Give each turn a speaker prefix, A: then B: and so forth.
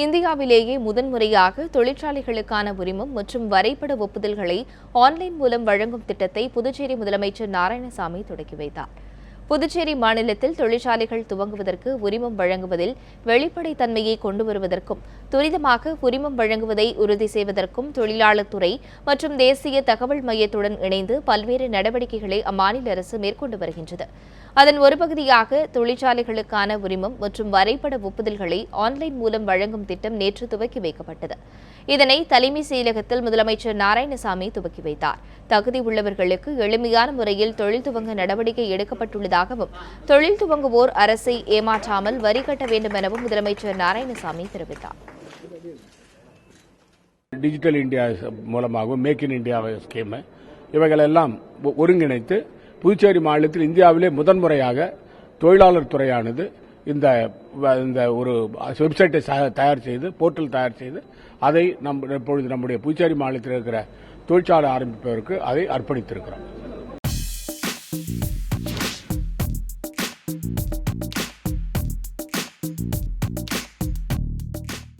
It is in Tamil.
A: இந்தியாவிலேயே முதன்முறையாக தொழிற்சாலைகளுக்கான உரிமம் மற்றும் வரைபட ஒப்புதல்களை ஆன்லைன் மூலம் வழங்கும் திட்டத்தை புதுச்சேரி முதலமைச்சர் நாராயணசாமி தொடங்கி வைத்தார். புதுச்சேரி மாநிலத்தில் தொழிற்சாலைகள் துவங்குவதற்கு உரிமம் வழங்குவதில் வெளிப்படைத்தன்மையை கொண்டு வருவதற்கும் துரிதமாக உரிமம் வழங்குவதை உறுதி செய்வதற்கும் தொழிலாளர் துறை மற்றும் தேசிய தகவல் மையத்துடன் இணைந்து பல்வேறு நடவடிக்கைகளை அம்மாநில அரசு மேற்கொண்டு வருகின்றது. அதன் ஒரு பகுதியாக தொழிற்சாலைகளுக்கான உரிமம் மற்றும் வரைபட ஒப்புதல்களை ஆன்லைன் மூலம் வழங்கும் திட்டம் நேற்று துவக்கி வைக்கப்பட்டது. இதனை தலைமை செயலகத்தில் முதலமைச்சர் நாராயணசாமி துவக்கி வைத்தார். தகுதி உள்ளவர்களுக்கு எளிமையான முறையில் தொழில் துவங்க நடவடிக்கை எடுக்கப்பட்டுள்ளதாகவும் தொழில் துவங்குவோர் அரசை ஏமாற்றாமல் வரி கட்ட வேண்டும் எனவும் முதலமைச்சர் நாராயணசாமி தெரிவித்தார்.
B: டிஜிட்டல் இந்தியா மூலமாகவும் மேக் இன் இந்தியா ஸ்கீம் இவைகளெல்லாம் ஒருங்கிணைத்து புதுச்சேரி மாநிலத்தில் இந்தியாவிலே முதன்முறையாக தொழிலாளர் துறையானது இந்த இந்த ஒரு வெப்சைட்டை தயார் செய்து போர்ட்டல் தயார் செய்து அதை நம் இப்பொழுது நம்முடைய புதுச்சேரி மாநிலத்தில் இருக்கிற தொழிற்சாலை ஆரம்பிப்பதற்கு அதை அர்ப்பணித்திருக்கிறோம்.